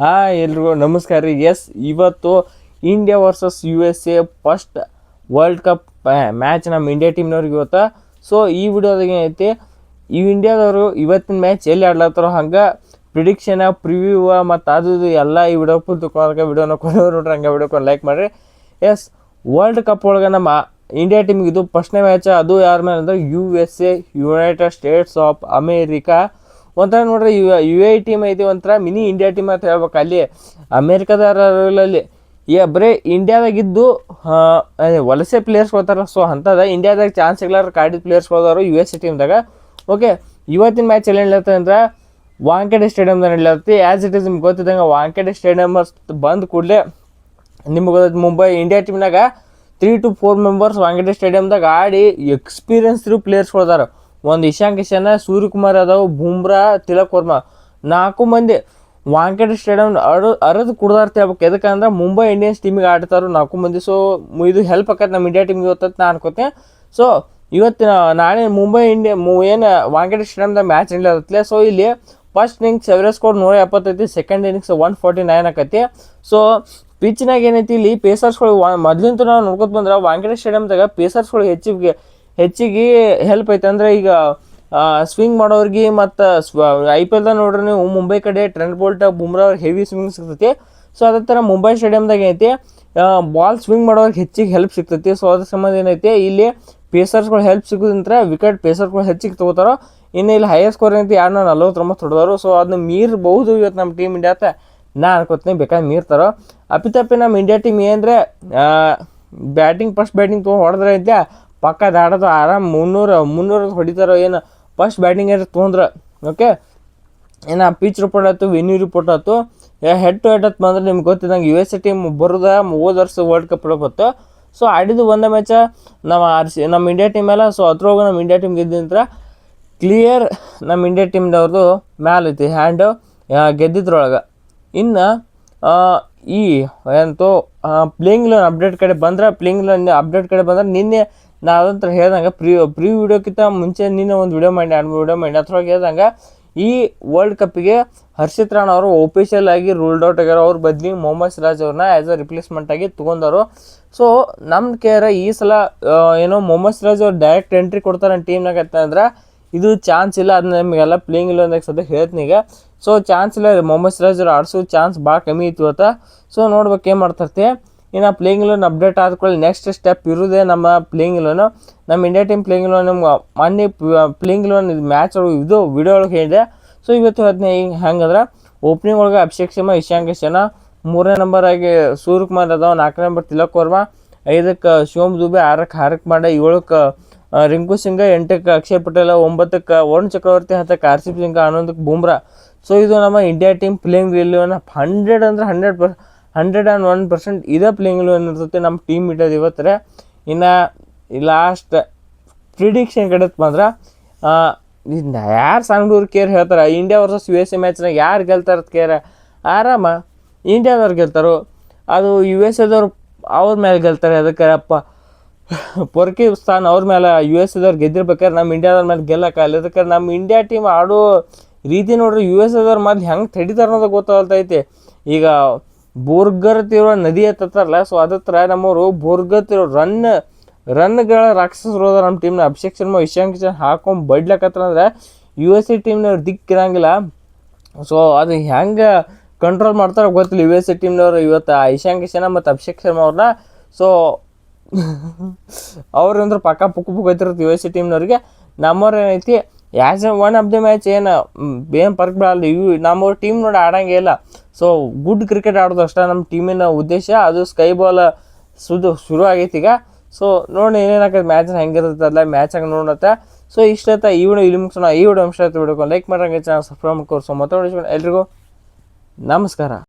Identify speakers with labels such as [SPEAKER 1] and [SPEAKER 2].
[SPEAKER 1] Hi ಎಲ್ರಿಗೂ ನಮಸ್ಕಾರ ರೀ. ಎಸ್, ಇವತ್ತು India versus U S A first world cup match ನಮ್ಮ ಇಂಡಿಯಾ ಟೀಮ್ನವ್ರಿಗೆ ಇವತ್ತು ಸೊ ಈ ವಿಡಿಯೋದಾಗ ಏನೈತಿ ಈ ಇಂಡಿಯಾದವರು ಇವತ್ತಿನ ಮ್ಯಾಚ್ ಎಲ್ಲಿ ಆಡ್ಲತ್ತಾರೋ ಹಂಗೆ ಪ್ರಿಡಿಕ್ಷನ್ ಪ್ರಿವ್ಯೂವ ಮತ್ತು ಅದು ಎಲ್ಲ ಈ ವಿಡಿಯೋ ಫುಲ್ ವಿಡಿಯೋನ ಕೊಡೋ ನೋಡ್ರಿ, ಹಂಗೆ ವಿಡಿಯೋಕೊಂಡು ಲೈಕ್ ಮಾಡಿರಿ. ಎಸ್ ವರ್ಲ್ಡ್ ಕಪ್ ಒಳಗೆ ನಮ್ಮ ಇಂಡಿಯಾ ಟೀಮ್ಗೆ ಇದು ಫಸ್ಟ್ನೇ ಮ್ಯಾಚ್, ಅದು ಯಾರ ಮೇಲೆ ಅಂದ್ರೆ U S A United States of America ಒಂಥರ ನೋಡ್ರಿ, ಯು ಯು ಐ ಟೀಮ್ ಐತಿ ಒಂಥರ ಮಿನಿ ಇಂಡಿಯಾ ಟೀಮ್ ಅಂತ ಹೇಳ್ಬೇಕು. ಅಲ್ಲಿ ಅಮೇರಿಕಾದಲ್ಲಿ ಏ, ಬರೀ ಇಂಡಿಯಾದಾಗಿದ್ದು ವಲಸೆ ಪ್ಲೇಯರ್ಸ್ ಬರ್ತಾರ ಸೊ ಅಂಥದ್ದು ಇಂಡಿಯಾದಾಗ ಚಾನ್ಸ್ ಸಿಗ್ಲಾರ ಕಾಡಿದ ಪ್ಲೇಯರ್ಸ್ ಹೋದವರು ಯು ಎಸ್ ಎ ಟೀಮ್ದಾಗ ಓಕೆ ಇವತ್ತಿನ ಮ್ಯಾಚ್ ಎಲ್ಲಿ ನಡೀತದೆ ಅಂದ್ರೆ ವಾಂಕೆಡೆ ಸ್ಟೇಡಿಯಮ್ದಾಗ ನಡೀಲತ್ತಿ ಆ್ಯಸ್ ಇಟ್ ಇಸ್ ನಿಮ್ಗೆ ಗೊತ್ತಿದ್ದಂಗೆ ವಾಂಕೆಡೆ ಸ್ಟೇಡಿಯಮ್ ಬಂದ ಕೂಡಲೇ, ನಿಮ್ಗೆ Mumbai India ಟೀಮ್ನಾಗ three to four members Wankhede ಸ್ಟೇಡಿಯಮ್ದಾಗ ಆಡಿ ಎಕ್ಸ್ಪೀರಿಯನ್ಸ್ ಇರೋ ಪ್ಲೇಯರ್ಸ್ ಒಂದು ಇಶಾನ್ ಕಿಶನ್ ಸೂರ್ಯಕುಮಾರ್ ಅದಾವ ಬುಮ್ರಾ, ತಿಲಕ್ ವರ್ಮಾ. ನಾಲ್ಕು ಮಂದಿ ವಾಂಕೇಟ್ ಸ್ಟೇಡಿಯಂ ಅರದು ಅರದು ಕುಡ್ದಾರ್ ಹೇಳ್ಬೇಕು ಎದಕ್ಕಂದ್ರೆ ಮುಂಬೈ ಇಂಡಿಯನ್ಸ್ ಟೀಮಿಗೆ ಆಡ್ತಾರೋ ನಾಲ್ಕು ಮಂದಿ. ಸೊ ಇದು ಹೆಲ್ಪ್ ಆಕತ್ತೆ ನಮ್ಮ ಇಂಡಿಯಾ ಟೀಮ್ಗೆ ಇವತ್ತು ನಾ ಅನ್ಕೋತೀನಿ ಸೊ ಇವತ್ತಿನ, ನಾಳೆ ಮುಂಬೈ ಇಂಡಿಯಾ ಮು, ಏನು ವಾಂಕೇಟ್ ಸ್ಟೇಡಿಯಮ್ದಾಗ ಮ್ಯಾಚ್ ನಡೀಲತ್ತಲೆ ಸೊ ಇಲ್ಲಿ ಫಸ್ಟ್ ಇನ್ನಿಂಗ್ಸ್ ಎವರೇಜ್ ಸ್ಕೋರ್ ನೂರ ಎಪ್ಪತ್ತೈತಿ second innings one forty nine ಆಕತಿ ಸೊ ಪಿಚ್ನಾಗ ಏನೈತಿ, ಇಲ್ಲಿ ಪೇಸರ್ಸ್ಗಳು ಮೊದ್ಲಿಂತ ನಾವು ನೋಡ್ಕೊತ ಬಂದ್ರೆ ವಾಂಕೇಟ ಸ್ಟೇಡಿಯಮ್ದಾಗ ಪೇಸರ್ಸ್ಗಳು ಹೆಚ್ಚಿಗೆ ಹೆಚ್ಚಿಗೆ ಹೆಲ್ಪ್ ಐತೆ. ಅಂದ್ರೆ ಈಗ ಸ್ವಿಂಗ್ ಮಾಡೋರಿಗೆ ಮತ್ತು ಐ ಪಿ ಎಲ್ದಾಗ ನೋಡ್ರಿ ನೀವು ಮುಂಬೈ ಕಡೆ ಟ್ರೆಂಡ್ ಬೋಲ್ಟ್ ಬುಮ್ರಾ ಅವ್ರಿಗೆ ಹೆವಿ ಸ್ವಿಂಗ್ ಸಿಗ್ತೈತಿ. ಸೊ ಅದೇ ಥರ ಮುಂಬೈ ಸ್ಟೇಡಿಯಮ್ದಾಗ ಏನೈತಿ ಬಾಲ್ ಸ್ವಿಂಗ್ ಮಾಡೋರಿಗೆ ಹೆಚ್ಚಿಗೆ ಹೆಲ್ಪ್ ಸಿಗ್ತೈತಿ. ಸೊ ಅದ್ರ ಸಂಬಂಧ ಏನೈತಿ, ಇಲ್ಲಿ ಪೇಸರ್ಸ್ಗಳು ಹೆಲ್ಪ್ ಸಿಗೋದಂದ್ರೆ ವಿಕೆಟ್ ಪೇಸರ್ಸ್ಗಳು ಹೆಚ್ಚಿಗೆ ತೊಗೋತಾರೋ, ಇನ್ನು ಇಲ್ಲಿ ಹೈಯರ್ ಸ್ಕೋರ್ ಏನೈತಿ ಎರಡು ನಲ್ವತ್ತೊಂಬತ್ತು ಹೊಡೆದವರು. ಸೊ ಅದನ್ನ ಮೀರ್ಬಹುದು ಇವತ್ತು ನಮ್ಮ ಟೀಮ್ ಇಂಡಿಯಾತ ನಾ ಅನ್ಕೋತೀನಿ ಬೇಕಾದ್ರೆ ಮೀರ್ತಾರೋ. ಅಪ್ಪಿತಪ್ಪಿ ನಮ್ಮ ಇಂಡಿಯಾ ಟೀಮ್ ಏನಂದರೆ ಬ್ಯಾಟಿಂಗ್ ಫಸ್ಟ್ ಬ್ಯಾಟಿಂಗ್ ತೊಗೊಂಡು ಹೊಡೆದ್ರೆ ಐತೆ ಪಕ್ಕ ಆಡೋದು ಆರಾಮ್ ಮುನ್ನೂರು ಮುನ್ನೂರು ಹೊಡಿತಾರೋ ಏನು. ಫಸ್ಟ್ ಬ್ಯಾಟಿಂಗ್ ಏನಾರ ತೊಗೊಂಡ್ರೆ ಓಕೆ ಏನು ಪಿಚ್ ರಿಪೋರ್ಟ್ ಆಯ್ತು ವೆನ್ಯೂ ರಿಪೋರ್ಟ್ ಆಯ್ತು. ಹೆಡ್ ಟು ಹೆಡ್ ಆಯ್ತು ಬಂದ್ರೆ ನಿಮ್ಗೆ ಗೊತ್ತಿದ್ದಂಗೆ ಯು ಎಸ್ ಟೀಮ್ ಬರೋದ, ಹೋದ ವರ್ಷ ವರ್ಲ್ಡ್ ಕಪ್ ಹೋಗುತ್ತೆ ಸೊ ಆಡಿದ್ದು ಒಂದೇ ಮ್ಯಾಚ ನಮ್ಮ ಆರ್ ಸಿ ನಮ್ಮ ಇಂಡಿಯಾ ಟೀಮ್ ಎಲ್ಲ ಸೊ ಅದ್ರೊಳಗೆ ನಮ್ಮ ಇಂಡಿಯಾ ಟೀಮ್ ಗೆದ್ದಿಂತ್ರ ಕ್ಲಿಯರ್ ನಮ್ಮ ಇಂಡಿಯಾ ಟೀಮ್ದವ್ರದ್ದು ಮ್ಯಾಲ್ ಐತಿ ಹ್ಯಾಂಡು ಗೆದ್ದಿದ್ರೊಳಗೆ. ಇನ್ನು ಈ, ಎಂತೋ ಪ್ಲೇಯಿಂಗ್ ಲೋನ್ ಅಪ್ಡೇಟ್ ಕಡೆ ಬಂದ್ರೆ ಪ್ಲೇಯಿಂಗ್ ಲೋನ್ ಅಪ್ಡೇಟ್ ಕಡೆ ಬಂದ್ರೆ ನಿನ್ನೆ ನಾ ಅದಂತರ ಹೇಳ್ದಂಗೆ ಪ್ರೀ ಪ್ರೀ ವಿಡಿಯೋಕ್ಕಿಂತ ಮುಂಚೆ ನೀನು ಒಂದು ವಿಡಿಯೋ ಮಾಡಿ, ಎರಡು ವಿಡಿಯೋ ಮಾಡಿ. ಅದ್ರೊಳಗೆ ಹೇಳ್ದಂಗೆ ಈ ವರ್ಲ್ಡ್ ಕಪ್ಪಿಗೆ ಹರ್ಷಿತ್ ರಾಣ್ ಅವರು ಒಫಿಷಿಯಲ್ ಆಗಿ ರೂಲ್ಡ್ ಔಟ್ ಆಗ್ಯಾರ. ಅವ್ರ ಬದ್ಲಿ ಮೊಹಮ್ಮದ್ ಸಿರಾಜ್ ಅವ್ರನ್ನ ಆ್ಯಸ್ ಅ ರಿಪ್ಲೇಸ್ಮೆಂಟ್ ಆಗಿ ತೊಗೊಂಡರು. ಸೊ ನಮ್ಮ ಕೇರ ಈ ಸಲ ಏನೋ ಮೊಹಮ್ಮದ್ ಸಿರಾಜ್ ಅವ್ರು ಡೈರೆಕ್ಟ್ ಎಂಟ್ರಿ ಕೊಡ್ತಾರೆ ಟೀಮ್ನಾಗ ಅಂದ್ರೆ ಇದು ಚಾನ್ಸ್ ಇಲ್ಲ. ಅದನ್ನ ನಿಮಗೆಲ್ಲ ಪ್ಲೇಯಿಂಗ್ ಇಲ್ಲ ಅಂದಾಗ ಸದ್ಯ ಹೇಳ್ತೀನಿ ಈಗ. ಸೊ ಚಾನ್ಸ್ ಇಲ್ಲ. ಮೊಹಮ್ಮದ್ ಸಿರಾಜ್ ಅವ್ರು ಆಡಿಸೋ ಚಾನ್ಸ್ ಭಾಳ ಕಮ್ಮಿ ಇತ್ತು ಅಂತ ಸೊ ನೋಡ್ಬೇಕು ಏನು ಮಾಡ್ತರ್ತಿ? ಇನ್ನು ಪ್ಲೇಯಿಂಗ್ ಲೋನ್ ಅಪ್ಡೇಟ್ ಆದ್ಕೊಳ್ಳಿ ನೆಕ್ಸ್ಟ್ ಸ್ಟೆಪ್ ಇರೋದೇ ನಮ್ಮ ಪ್ಲೇಯಿಂಗ್ ಲೋನು ನಮ್ಮ ಇಂಡಿಯಾ ಟೀಮ್ ಪ್ಲೇಯಿಂಗ್ ಲೋನ್ ನಮ್ಗೆ ಮೊನ್ನೆ ಪ್ಲೇಯಿಂಗ್ ಲೋನ್ ಇದು ಮ್ಯಾಚ್ ಇದು ವಿಡಿಯೋ ಒಳಗೆ ಹೇಳಿದೆ. ಸೊ ಇವತ್ತು ಅದನ್ನ ಹಿಂಗೆ ಹೆಂಗಂದ್ರೆ? ಓಪನಿಂಗ್ ಒಳಗೆ ಅಭಿಷೇಕ್ ಶರ್ಮಾ ಇಶಾಂಕ್ ಕಿಶನ್ ಮೂರನೇ ನಂಬರ್ ಆಗಿ ಸೂರ್ಯಕುಮಾರ್ ಅದಾವ, ನಾಲ್ಕನೇ ನಂಬರ್ ತಿಲಕ್ ವರ್ಮಾ, ಐದಕ್ಕೆ ಶಿವಮ್ ದುಬೆ, ಆರಕ್ಕೆ ಹಾರಕ್ ಮಾಡ ಏಳಕ್ಕೆ ರಿಂಕು ಸಿಂಗ, ಎಂಟಕ್ಕೆ ಅಕ್ಷಯ್ ಪಟೇಲ, ಒಂಬತ್ತಕ್ಕೆ ವರುಣ್ ಚಕ್ರವರ್ತಿ, ಹತ್ತಕ್ಕೆ ಆರ್ ಸಿ ಪಿ ಸಿಂಗ, ಹನ್ನೊಂದಕ್ಕೆ ಬುಮ್ರಾ. ಸೊ ಇದು ನಮ್ಮ ಇಂಡಿಯಾ ಟೀಮ್ ಪ್ಲೇಯಿಂಗ್ ಇಲ್ಲಿವನ್ನ ಹಂಡ್ರೆಡ್ ಅಂದ್ರೆ hundred per hundred and one percent ಇದೇ ಪ್ಲೇಯಿಂಗ್ ಇಲ್ಲಿವನ್ ಇರ್ತೈತೆ ನಮ್ಮ ಟೀಮ್ ಇಡೋದು ಇವತ್ತರ. ಇನ್ನು ಲಾಸ್ಟ್ ಪ್ರಿಡಿಕ್ಷನ್ ಕಡೆತ್ ಬಂದ್ರೆ ಯಾರು ಸಂಗ್ಳೂರು ಕೇರ್ ಹೇಳ್ತಾರೆ? India versus U S A ಮ್ಯಾಚ್ನಾಗ ಯಾರು ಗೆಲ್ತಾರ ಕೇರ್? ಆರಾಮ. ಇಂಡಿಯಾದವ್ರು ಗೆಲ್ತಾರೋ? ಅದು ಯು ಎಸ್ ಎದವ್ರು ಅವ್ರ ಮೇಲೆ ಗೆಲ್ತಾರೆ ಅದಕ್ಕೆ ಅಪ್ಪ ಪೊರ್ಕಿಸ್ತಾನ್ ಅವ್ರ ಮೇಲೆ ಯು ಎಸ್ ಎದವ್ರು ಗೆದ್ದಿರ್ಬೇಕಾದ್ರೆ ನಮ್ಮ ಇಂಡಿಯಾದವ್ರ ಮೇಲೆ ಗೆಲ್ಲಕ್ಕಾಗಲ್ಲ ಅದಕ್ಕೆ ನಮ್ಮ ಇಂಡಿಯಾ ಟೀಮ್ ಆಡೋ ರೀತಿ ನೋಡ್ರಿ ಯು ಎಸ್ ಎದವ್ರ ಮೊದ್ಲು ಹೆಂಗೆ ತಡಿತಾರೆ ಅನ್ನೋದು ಗೊತ್ತಾಗ್ತೈತಿ ಈಗ ಬೋರ್ಗರ್ತಿರೋ ನದಿ ಹತ್ತತ್ತಾರಲ್ಲ ಸೊ ಅದತ್ರ ನಮ್ಮವರು ಬೋರ್ಗತ್ತಿರೋ ರನ್ ರನ್ಗಳ ರಾಕ್ಷಸರು ನಮ್ಮ ಟೀಮ್ನ ಅಭಿಷೇಕ್ ಶರ್ಮಾ ಇಶಾಂಕ್ ಕಿಶನ್ ಹಾಕೊಂಡು ಬಡ್ಲಕತ್ರ ಅಂದ್ರೆ ಯು ಎಸ್ ಎ ಟೀಮ್ನವ್ರು ದಿಕ್ಕಿರಂಗಿಲ್ಲ ಸೊ ಅದು ಹೆಂಗೆ ಕಂಟ್ರೋಲ್ ಮಾಡ್ತಾರೋ ಗೊತ್ತಿಲ್ಲ ಯು ಎಸ್ ಎ ಟೀಮ್ನವ್ರು ಇವತ್ತು ಆ ಇಶಾನ್ ಕಿಶನ್ ಮತ್ತು ಅಭಿಷೇಕ್ ಶರ್ಮಾ ಅವ್ರನ್ನ ಸೊ ಅವ್ರಂದ್ರೆ ಪಕ್ಕ ಪುಕ್ಕ ಪುಕ್ ಐತಿರುತ್ತೆ ಯು ಎಸ್ ಎ ಟೀಮ್ನವ್ರಿಗೆ ನಮ್ಮವ್ರು ಏನೈತಿ as a one of the match ಏನು ಏನು ಪರ್ಕ್ ಬೀಳಲ್ಲ ಇವು ನಮ್ಮವ್ರ ಟೀಮ್ ನೋಡಿ ಆಡಂಗೇ ಇಲ್ಲ. ಸೊ ಗುಡ್ ಕ್ರಿಕೆಟ್ ಆಡೋದು ಅಷ್ಟೇ ನಮ್ಮ ಟೀಮಿನ ಉದ್ದೇಶ. ಅದು ಸ್ಕೈ ಬಾಲ್ ಸುದು ಶುರು ಆಗೈತಿ ಈಗ. ಸೊ ನೋಡಿ ಏನೇನಾಗತ್ತೆ ಮ್ಯಾಚ್ ಹೆಂಗಿರ್ತದಲ್ಲ ಮ್ಯಾಚ್ ಹಂಗೆ ನೋಡತ್ತೆ. ಸೊ ಇಷ್ಟತ್ತ ಈ ವಿಡಿಯೋ ಇಲ್ಲಿ ಮುಗಿಸೋಣ. ಈ ವಿಡಿಯೋ ಅಂಶ ಆಯ್ತು ವಿಡಿಯೋ ಲೈಕ್ ಮಾಡೋಂಗೆ ಚಾನಲ್ ಸಬ್ಸ್ಕ್ರೈಬ್ ಮಾಡ್ಕೋರು ಸೊ ಮತ್ತೆ ಎಲ್ರಿಗೂ ನಮಸ್ಕಾರ.